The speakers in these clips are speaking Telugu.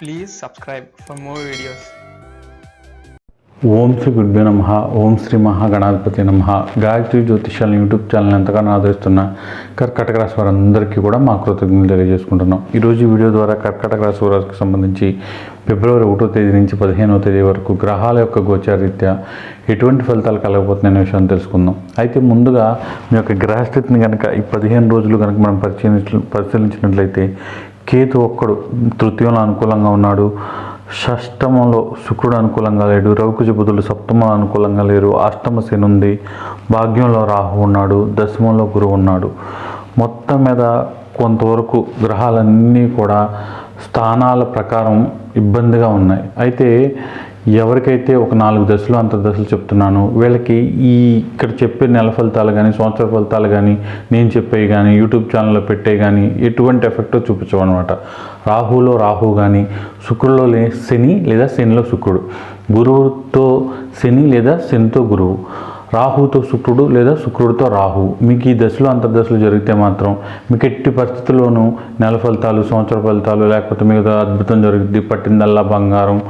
Please subscribe for more videos ఓం శ్రీ గురుభ్యో నమ ఓం శ్రీ మహాగణాధిపతి నమ. గాయత్రి జ్యోతిషాల యూట్యూబ్ ఛానల్ ఎంతగానో ఆదరిస్తున్న కర్కటక రాశి వారందరికీ కూడా మా కృతజ్ఞతలు తెలియజేసుకుంటున్నాం. ఈరోజు వీడియో ద్వారా కర్కటక రాశి వారికి సంబంధించి ఫిబ్రవరి ఒకటో తేదీ నుంచి పదిహేనవ తేదీ వరకు గ్రహాల యొక్క గోచారీత్యా ఎటువంటి ఫలితాలు కలగబోతున్నాయనే విషయాన్ని తెలుసుకుందాం. అయితే ముందుగా మీ యొక్క గ్రహస్థితిని కనుక ఈ పదిహేను రోజులు కనుక మనం పరిశీలించ పరిశీలించినట్లయితే కేతు ఒక్కడు తృతీయంలో అనుకూలంగా ఉన్నాడు. షష్టమంలో శుక్రుడు అనుకూలంగా లేడు. రవికుజ బుధులు సప్తమంలో అనుకూలంగా లేరు. అష్టమ శని ఉంది. భాగ్యంలో రాహు ఉన్నాడు. దశమంలో గురువు ఉన్నాడు. మొత్తం మీద కొంతవరకు గ్రహాలన్నీ కూడా స్థానాల ప్రకారం ఇబ్బందిగా ఉన్నాయి. అయితే ఎవరికైతే ఒక నాలుగు దశలు అంత దశలు చెప్తున్నాను వీళ్ళకి ఈ ఇక్కడ చెప్పే నెల ఫలితాలు కానీ సంవత్సర ఫలితాలు కానీ నేను చెప్పేవి కానీ యూట్యూబ్ ఛానల్లో పెట్టే కానీ ఎటువంటి ఎఫెక్ట్ చూపించవు అనమాట రాహులో రాహు కానీ శుక్రులో లే శని లేదా శనిలో శుక్రుడు. గురువుతో శని లేదా శనితో గురువు. రాహుతో శుక్రుడు లేదా శుక్రుడితో రాహు. మీకు ఈ దశలో అంతర్దశలు జరిగితే మాత్రం మీకు ఎట్టి పరిస్థితుల్లోనూ నెల ఫలితాలు సంవత్సర ఫలితాలు లేకపోతే మీకు అద్భుతం జరుగుద్ది పట్టిందల్లా బంగారం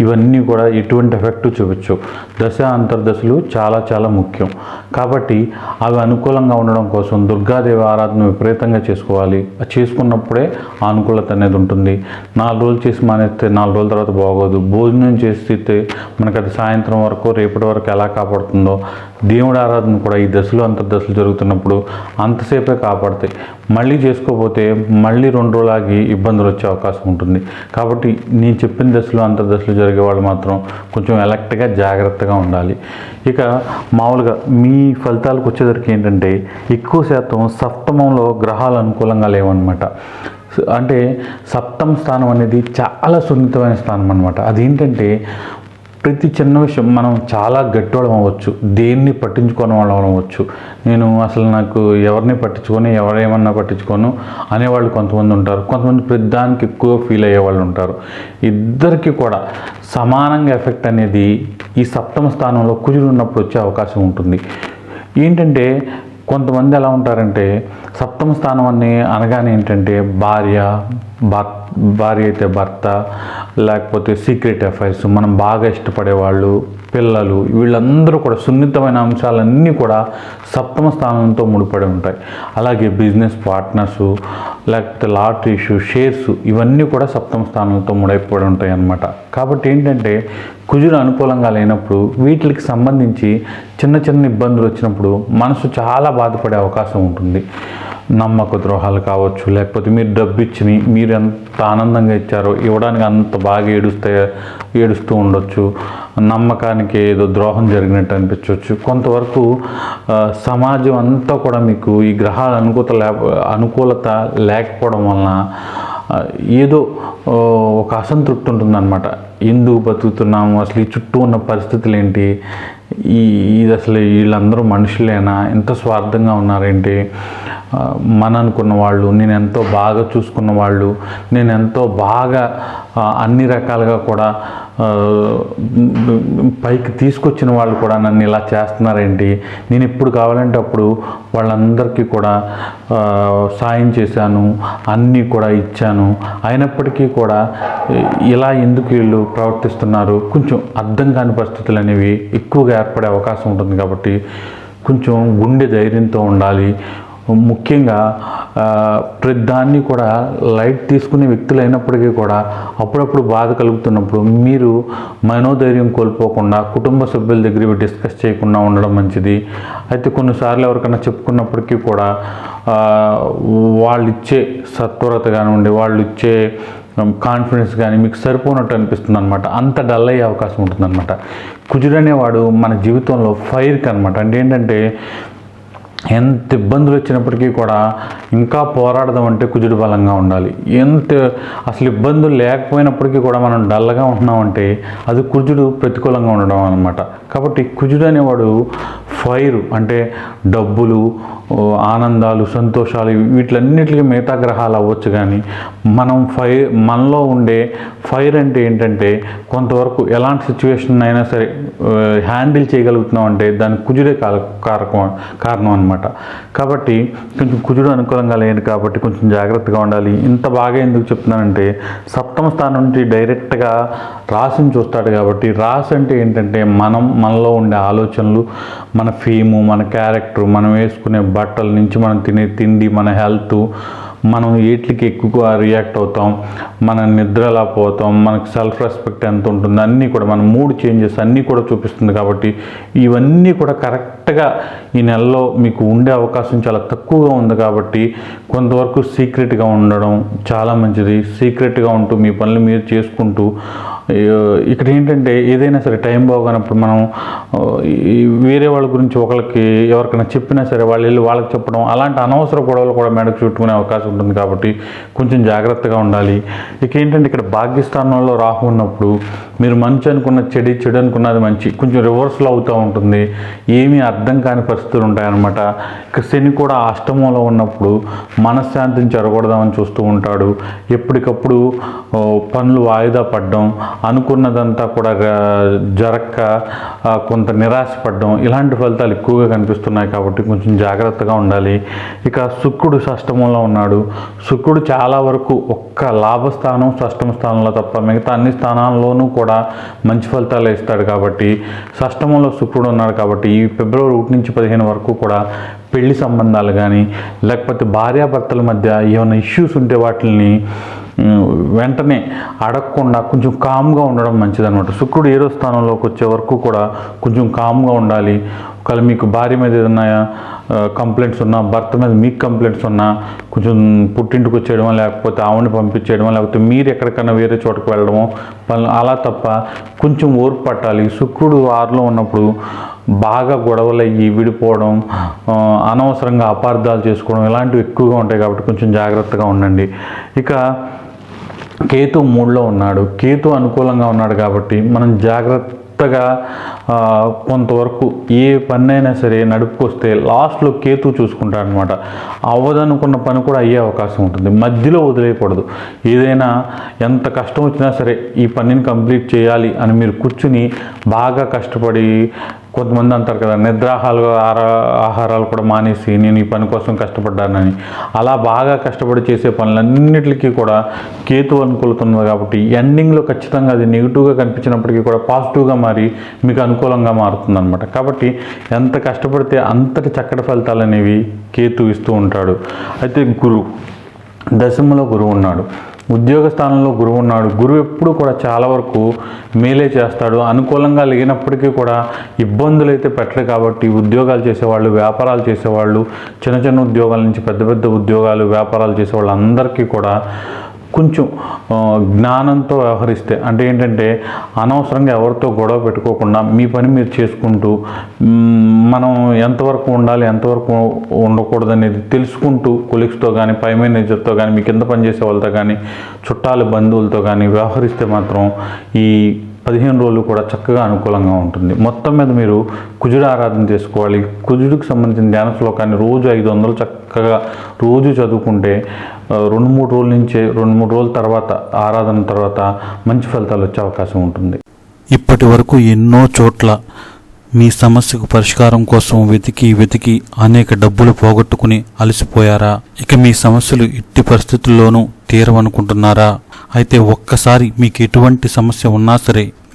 ఇవన్నీ కూడా ఎటువంటి ఎఫెక్ట్ చూపించు దశ అంతర్దశలు చాలా చాలా ముఖ్యం. కాబట్టి అవి అనుకూలంగా ఉండడం కోసం దుర్గాదేవి ఆరాధన విపరీతంగా చేసుకోవాలి. అది చేసుకున్నప్పుడే ఆ అనుకూలత అనేది ఉంటుంది. నాలుగు రోజులు చేసి మానేస్తే నాలుగు రోజుల తర్వాత బాగోదు. భోజనం చేస్తే మనకు అది సాయంత్రం వరకు రేపటి వరకు ఎలా కాపాడుతుందో దేవుడు ఆరాధన కూడా ఈ దశలు అంతర్దశలు జరుగుతున్నప్పుడు అంతసేపే కాపాడతాయి. మళ్ళీ చేసుకోకపోతే మళ్ళీ రెండు రోజులాగి ఇబ్బందులు వచ్చే అవకాశం ఉంటుంది. కాబట్టి నేను చెప్పిన దశలు అంతర్దశలు జరిగే వాళ్ళు మాత్రం కొంచెం ఎలక్ట్గా జాగ్రత్తగా ఉండాలి. ఇక మామూలుగా మీ ఫలితాలకు వచ్చేసరికి ఏంటంటే ఎక్కువ శాతం సప్తమంలో గ్రహాలు అనుకూలంగా లేవన్నమాట. అంటే సప్తమ స్థానం అనేది చాలా సున్నితమైన స్థానం అనమాట అదేంటంటే ప్రతి చిన్న విషయం మనం చాలా గట్టివాళ్ళం అవ్వచ్చు. దేన్ని పట్టించుకోని వాళ్ళం అవ్వచ్చు. నేను అసలు నాకు ఎవరిని పట్టించుకొని ఎవరేమన్నా పట్టించుకోను అనేవాళ్ళు కొంతమంది ఉంటారు. కొంతమంది ప్రతిదానికి ఎక్కువ ఫీల్ అయ్యే వాళ్ళు ఉంటారు. ఇద్దరికి కూడా సమానంగా ఎఫెక్ట్ అనేది ఈ సప్తమ స్థానంలో కుజుడు ఉన్నప్పుడు వచ్చే అవకాశం ఉంటుంది. ఏంటంటే కొంతమంది ఎలా ఉంటారంటే సప్తమ స్థానం అని అనగానే ఏంటంటే భార్య భర్త భార్య అయితే భర్త లేకపోతే సీక్రెట్ అఫైర్స్ మనం బాగా ఇష్టపడేవాళ్ళు పిల్లలు వీళ్ళందరూ కూడా సున్నితమైన అంశాలన్నీ కూడా సప్తమ స్థానంతో ముడిపడి ఉంటాయి. అలాగే బిజినెస్ పార్ట్నర్స్ లేకపోతే లాటరీస్ షేర్స్ ఇవన్నీ కూడా సప్తమ స్థానంతో ముడిపడి ఉంటాయి అన్నమాట. కాబట్టి ఏంటంటే కుజుడు అనుకూలంగా లేనప్పుడు వీటికి సంబంధించి చిన్న చిన్న ఇబ్బందులు వచ్చినప్పుడు మనసు చాలా బాధపడే అవకాశం ఉంటుంది. నమ్మక ద్రోహాలు కావచ్చు లేకపోతే మీరు డబ్బు ఇచ్చి మీరు ఎంత ఆనందంగా ఇచ్చారో ఇవ్వడానికి అంత బాగా ఏడుస్తే ఏడుస్తూ ఉండొచ్చు. నమ్మకానికి ఏదో ద్రోహం జరిగినట్టు అనిపించవచ్చు కొంతవరకు సమాజం అంతా కూడా మీకు ఈ గ్రహాల అనుకూలత లేక అనుకూలత లేకపోవడం వలన ఏదో ఒక అసంతృప్తి ఉంటుందన్నమాట. ఎందుకు బతుకుతున్నాము? అసలు ఈ చుట్టూ ఉన్న పరిస్థితులు ఏంటి? ఈ ఇది అసలు వీళ్ళందరూ మనుషులేనా? ఎంత స్వార్థంగా ఉన్నారేంటి? మన అనుకున్న వాళ్ళు నేను ఎంతో బాగా చూసుకున్న వాళ్ళు నేను ఎంతో బాగా అన్ని రకాలుగా కూడా పైకి తీసుకొచ్చిన వాళ్ళు కూడా నన్ను ఇలా చేస్తున్నారేంటి? నేను ఎప్పుడు కావాలంటే అప్పుడు వాళ్ళందరికీ కూడా సాయం చేశాను అన్నీ కూడా ఇచ్చాను. అయినప్పటికీ కూడా ఇలా ఎందుకు వీళ్ళు ప్రవర్తిస్తున్నారు? కొంచెం అర్థం కాని పరిస్థితులు అనేవి ఎక్కువగా ఏర్పడే అవకాశం ఉంటుంది కాబట్టి కొంచెం గుండె ధైర్యంతో ఉండాలి. ముఖ్యంగా ప్రతిదాన్ని ప్రతి దాన్ని కూడా లైట్ తీసుకునే వ్యక్తులు అయినప్పటికీ కూడా అప్పుడప్పుడు బాధ కలుగుతున్నప్పుడు మీరు మనోధైర్యం కోల్పోకుండా కుటుంబ సభ్యుల దగ్గర డిస్కస్ చేయకుండా ఉండడం మంచిది. అయితే కొన్నిసార్లు ఎవరికైనా చెప్పుకున్నప్పటికీ కూడా వాళ్ళు ఇచ్చే సత్వరత కానివ్వండి వాళ్ళు ఇచ్చే కాన్ఫిడెన్స్ కానీ మీకు సరిపోనట్టు అనిపిస్తుంది అనమాట అంత డల్ అయ్యే అవకాశం ఉంటుందన్నమాట. కుజుడు అనేవాడు మన జీవితంలో ఫైర్కి అనమాట అంటే ఏంటంటే ఎంత ఇబ్బందులు వచ్చినప్పటికీ కూడా ఇంకా పోరాడదాం అంటే కుజుడు బలంగా ఉండాలి. ఎంత అసలు ఇబ్బందులు లేకపోయినప్పటికీ కూడా మనం డల్గా ఉంటున్నామంటే అది కుజుడు ప్రతికూలంగా ఉండడం అనమాట కాబట్టి కుజుడు అనేవాడు ఫైర్ అంటే డబ్బులు ఆనందాలు సంతోషాలు వీటిలన్నిటికీ మిగతా గ్రహాలు అవ్వచ్చు కానీ మనం ఫైర్ మనలో ఉండే ఫైర్ అంటే ఏంటంటే కొంతవరకు ఎలాంటి సిచ్యువేషన్ అయినా సరే హ్యాండిల్ చేయగలుగుతున్నాం అంటే దాని కుజుడే కారకం కారణం అనమాట అనమాట కాబట్టి కొంచెం కుజుడు అనుకూలంగా లేదు కాబట్టి కొంచెం జాగ్రత్తగా ఉండాలి. ఇంత బాగా ఎందుకు చెప్తున్నానంటే సప్తమ స్థానం నుంచి డైరెక్ట్గా రాశిని చూస్తాడు కాబట్టి రాశి అంటే ఏంటంటే మనం మనలో ఉండే ఆలోచనలు మన ఫీము మన క్యారెక్టర్ మనం వేసుకునే బట్టల నుంచి మనం తినే తిండి మన హెల్త్ మనం వీటికి ఎక్కువగా రియాక్ట్ అవుతాం మన నిద్ర ఎలా పోతాం మనకు సెల్ఫ్ రెస్పెక్ట్ ఎంత ఉంటుంది అన్నీ కూడా మన మూడ్ చేంజెస్ అన్నీ కూడా చూపిస్తుంది కాబట్టి ఇవన్నీ కూడా కరెక్ట్ కరెక్ట్గా ఈ నెలలో మీకు ఉండే అవకాశం చాలా తక్కువగా ఉంది కాబట్టి కొంతవరకు సీక్రెట్గా ఉండడం చాలా మంచిది. సీక్రెట్గా ఉంటూ మీ పనులు మీరు చేసుకుంటూ ఇక్కడ ఏంటంటే ఏదైనా సరే టైం బాగోనప్పుడు మనం వేరే వాళ్ళ గురించి ఒకరికి ఎవరికైనా చెప్పినా సరే వాళ్ళు వెళ్ళి వాళ్ళకి చెప్పడం అలాంటి అనవసర గొడవలు కూడా మేడకు చుట్టుకునే అవకాశం ఉంటుంది కాబట్టి కొంచెం జాగ్రత్తగా ఉండాలి. ఇక ఏంటంటే ఇక్కడ భాగ్యస్థానంలో రాహు ఉన్నప్పుడు మీరు మంచి అనుకున్న చెడి చెడు అనుకున్నది మంచి కొంచెం రివర్స్లో అవుతూ ఉంటుంది. ఏమీ అర్థం అర్థం కాని పరిస్థితులు ఉంటాయన్నమాట. ఇక శని కూడా అష్టమంలో ఉన్నప్పుడు మనశ్శాంతిని చెరగొడదామని చూస్తూ ఉంటాడు. ఎప్పటికప్పుడు పనులు వాయిదా పడడం అనుకున్నదంతా కూడా జరక్క కొంత నిరాశపడడం ఇలాంటి ఫలితాలు ఎక్కువగా కనిపిస్తున్నాయి కాబట్టి కొంచెం జాగ్రత్తగా ఉండాలి. ఇక శుక్రుడు షష్టమంలో ఉన్నాడు. శుక్రుడు చాలా వరకు ఒక్క లాభస్థానం షష్టమ స్థానంలో తప్ప మిగతా అన్ని స్థానాల్లోనూ కూడా మంచి ఫలితాలు ఇస్తాడు కాబట్టి షష్టమంలో శుక్రుడు ఉన్నాడు కాబట్టి ఈ ఫిబ్రవరి ఒకటి నుంచి పదిహేను వరకు కూడా పెళ్ళి సంబంధాలు కానీ లేకపోతే భార్యాభర్తల మధ్య ఏమైనా ఇష్యూస్ ఉంటే వాటిని వెంటనే అడగకుండా కొంచెం కామ్గా ఉండడం మంచిదన్నమాట. శుక్రుడు ఏడో స్థానంలోకి వచ్చే వరకు కూడా కొంచెం కామ్గా ఉండాలి. ఒకవేళ మీకు భార్య మీద ఏదైనా కంప్లైంట్స్ ఉన్నా భర్త మీద మీకు కంప్లైంట్స్ ఉన్నా కొంచెం పుట్టింటికి వచ్చేయడమో లేకపోతే ఆవిడని పంపించేయడమో లేకపోతే మీరు ఎక్కడికైనా వేరే చోటకు వెళ్ళడమో అలా తప్ప కొంచెం ఓర్పు పట్టాలి. శుక్రుడు ఆరులో ఉన్నప్పుడు బాగా గొడవలు అయ్యి విడిపోవడం అనవసరంగా అపార్థాలు చేసుకోవడం ఇలాంటివి ఎక్కువగా ఉంటాయి కాబట్టి కొంచెం జాగ్రత్తగా ఉండండి. ఇక కేతు మూడులో ఉన్నాడు. కేతు అనుకూలంగా ఉన్నాడు కాబట్టి మనం జాగ్రత్తగా కొంతవరకు ఏ పన్నైనా సరే నడుపుకొస్తే లాస్ట్లో కేతు చూసుకుంటాడు అనమాట అవ్వదనుకున్న పని కూడా అయ్యే అవకాశం ఉంటుంది. మధ్యలో వదిలేయకూడదు. ఏదైనా ఎంత కష్టం వచ్చినా సరే ఈ పనిని కంప్లీట్ చేయాలి అని మీరు కూర్చుని బాగా కష్టపడి కొంతమంది అంటారు కదా నిద్రాహాలు ఆహారాలు కూడా మానేసి నేను ఈ పని కోసం కష్టపడ్డానని. అలా బాగా కష్టపడి చేసే పనులన్నిటికీ కూడా కేతు అనుకూలుతున్నది కాబట్టి ఎండింగ్లో ఖచ్చితంగా అది నెగిటివ్గా కనిపించినప్పటికీ కూడా పాజిటివ్గా మారి మీకు అనుకూలంగా మారుతుంది అనమాట కాబట్టి ఎంత కష్టపడితే అంతటి చక్కటి ఫలితాలు అనేవి కేతు ఇస్తూ ఉంటాడు. అయితే గురువు దశమలో గురువు ఉన్నాడు. ఉద్యోగ స్థానంలో గురువు ఉన్నాడు. గురువు ఎప్పుడు కూడా చాలా వరకు మేలే చేస్తాడు. అనుకూలంగా లేనప్పటికీ కూడా ఇబ్బందులు అయితే పెట్టరు కాబట్టి ఉద్యోగాలు చేసేవాళ్ళు వ్యాపారాలు చేసేవాళ్ళు చిన్న చిన్న ఉద్యోగాల నుంచి పెద్ద పెద్ద ఉద్యోగాలు వ్యాపారాలు చేసేవాళ్ళు అందరికీ కూడా కొంచెం జ్ఞానంతో వ్యవహరిస్తే అంటే ఏంటంటే అనవసరంగా ఎవరితో గొడవ పెట్టుకోకుండా మీ పని మీరు చేసుకుంటూ మనం ఎంతవరకు ఉండాలి ఎంతవరకు ఉండకూడదు అనేది తెలుసుకుంటూ కొలీగ్స్తో కానీ పై మేనేజర్తో కానీ మీ కింద పనిచేసే వాళ్ళతో కానీ చుట్టాలు బంధువులతో కానీ వ్యవహరిస్తే మాత్రం ఈ పదిహేను రోజులు కూడా చక్కగా అనుకూలంగా ఉంటుంది. మొత్తం మీద మీరు కుజుడు ఆరాధన చేసుకోవాలి. కుజుడికి సంబంధించిన ధ్యాన శ్లోకాన్ని రోజు ఐదు వందలు చక్కగా రోజు చదువుకుంటే రెండు మూడు రోజుల నుంచే రెండు మూడు రోజుల తర్వాత ఆరాధన తర్వాత మంచి ఫలితాలు వచ్చే అవకాశం ఉంటుంది. ఇప్పటి వరకు ఎన్నో చోట్ల మీ సమస్యకు పరిష్కారం కోసం వెతికి వెతికి అనేక డబ్బులు పోగొట్టుకుని అలసిపోయారా? ఇక మీ సమస్యలు ఎట్టి పరిస్థితుల్లోనూ తీరవనుకుంటున్నారా? అయితే ఒక్కసారి మీకు ఎటువంటి సమస్య ఉన్నా సరే